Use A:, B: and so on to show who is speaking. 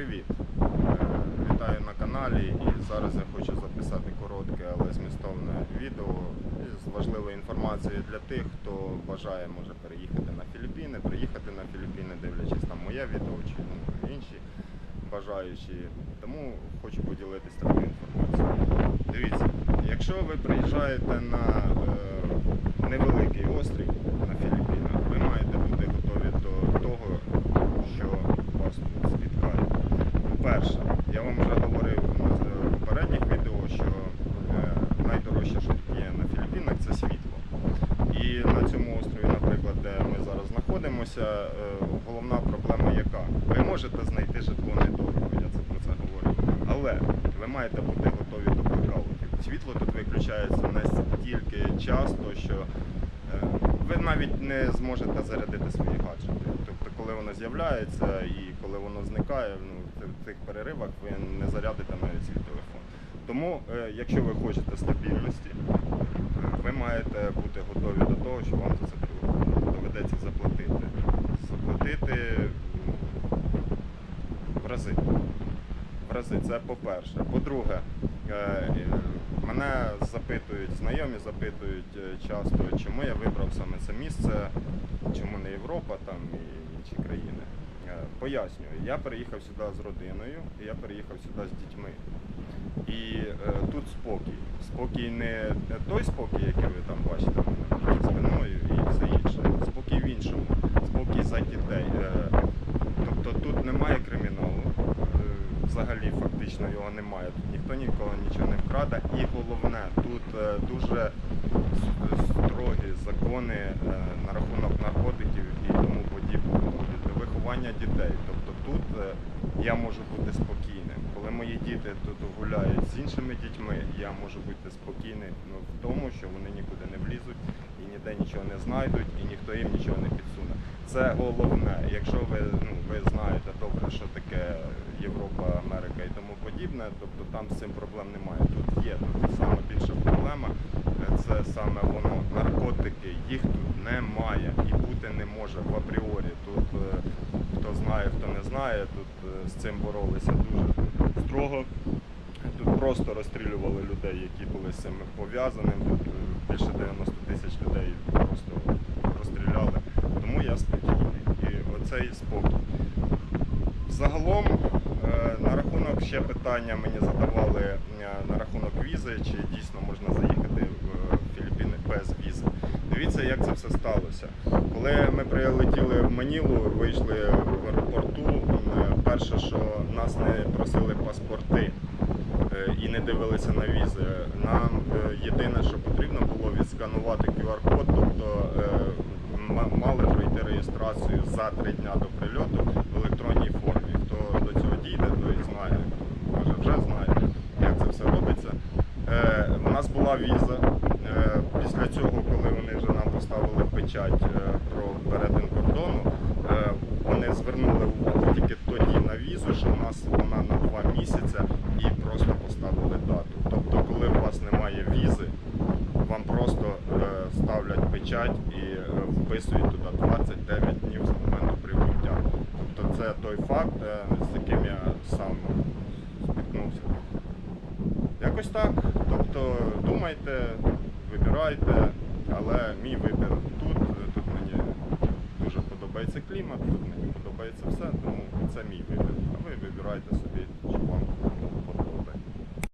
A: Привіт! Е, Вітаю на каналі і зараз я хочу записати коротке, але змістовне відео з важливою інформацією для тих, хто бажає може переїхати на Філіппіни, приїхати на Філіппіни, дивлячись там моє відео чи ну, інші бажаючі. Тому хочу поділитися такою інформацією. Дивіться, якщо ви приїжджаєте на е, невеликий острів на Філіппінах, ви маєте бути готові до того, що вас тут спіткає. По-перше, я вам вже говорив на попередніх відео, що е, найдорожче, що тут є на Філіппінах, це світло. І на цьому острові, наприклад, де ми зараз знаходимося, е, головна проблема яка? Ви можете знайти житло недорого, я про це говорю. Але ви маєте бути готові до блекаутів. Світло тут виключається настільки часто, що е, ви навіть не зможете зарядити свої гаджети. Тобто, коли воно з'являється і коли воно зникає, ну, в цих переривах ви не зарядите навіть свій телефон. Тому, е, якщо ви хочете стабільності, ви маєте бути готові до того, що вам за це доведеться заплатити. Заплатити в рази. В рази, це по-перше. По-друге, е, мене запитують, знайомі запитують е, часто, чому я вибрав саме це місце, чому не Європа там і інші країни. Пояснюю, я переїхав сюди з родиною, я переїхав сюди з дітьми. І е, тут спокій. Спокій не той спокій, який ви там бачите за спиною і все інше. Спокій в іншому. Спокій за дітей. Е, тобто тут немає криміналу. Е, взагалі фактично його немає. Тут ніхто нікого нічого не вкраде. І головне, тут е, дуже строгі закони е, на рахунок наркотиків і тому подібного. Виховання дітей. Тобто тут е, я можу бути спокійним. Коли мої діти тут гуляють з іншими дітьми, я можу бути спокійним ну, в тому, що вони нікуди не влізуть і ніде нічого не знайдуть, і ніхто їм нічого не підсуне. Це головне. Якщо ви, ну, ви знаєте добре, що таке Європа, Америка і тому подібне, тобто там з цим проблем немає. Тут є тут саме більша проблема. е, Це саме воно. Наркотики, їх тут немає і бути не може в апріорі. Тут е, хто знає, хто не знає, тут е, з цим боролися дуже строго. Тут просто розстрілювали людей, які були з цим пов'язаними. Тут е, більше 90 тисяч людей просто розстріляли. Тому я спокійний. І оцей спокій. Загалом, е, на рахунок ще питання мені задавали на рахунок візи, чи дійсно можна заїхати в Філіппіни без візи. Дивіться, як це все сталося. Коли ми прилетіли в Манілу, вийшли в аеропорту, е, перше, що нас не просили паспорти е, і не дивилися на візи. Нам е, єдине, що потрібно було відсканувати QR-код, тобто мали пройти реєстрацію за три дня до прильоту в електронній формі. Хто до цього дійде, той знає, може вже знає, як це все робиться. У нас була віза. Після цього, коли вони вже нам поставили печать е, про перетин кордону, е, вони звернули увагу тільки тоді на візу, що у нас вона на два місяці і просто поставили дату. Тобто, коли у вас немає візи, вам просто е, ставлять печать і вписують туди 29 днів з моменту прибуття. Тобто це той факт, з яким я сам спіткнувся. Якось так. Тобто думайте, вибирайте, але мій вибір тут. Тут мені дуже подобається клімат, тут мені подобається все, тому це мій вибір. А ви вибирайте собі, що вам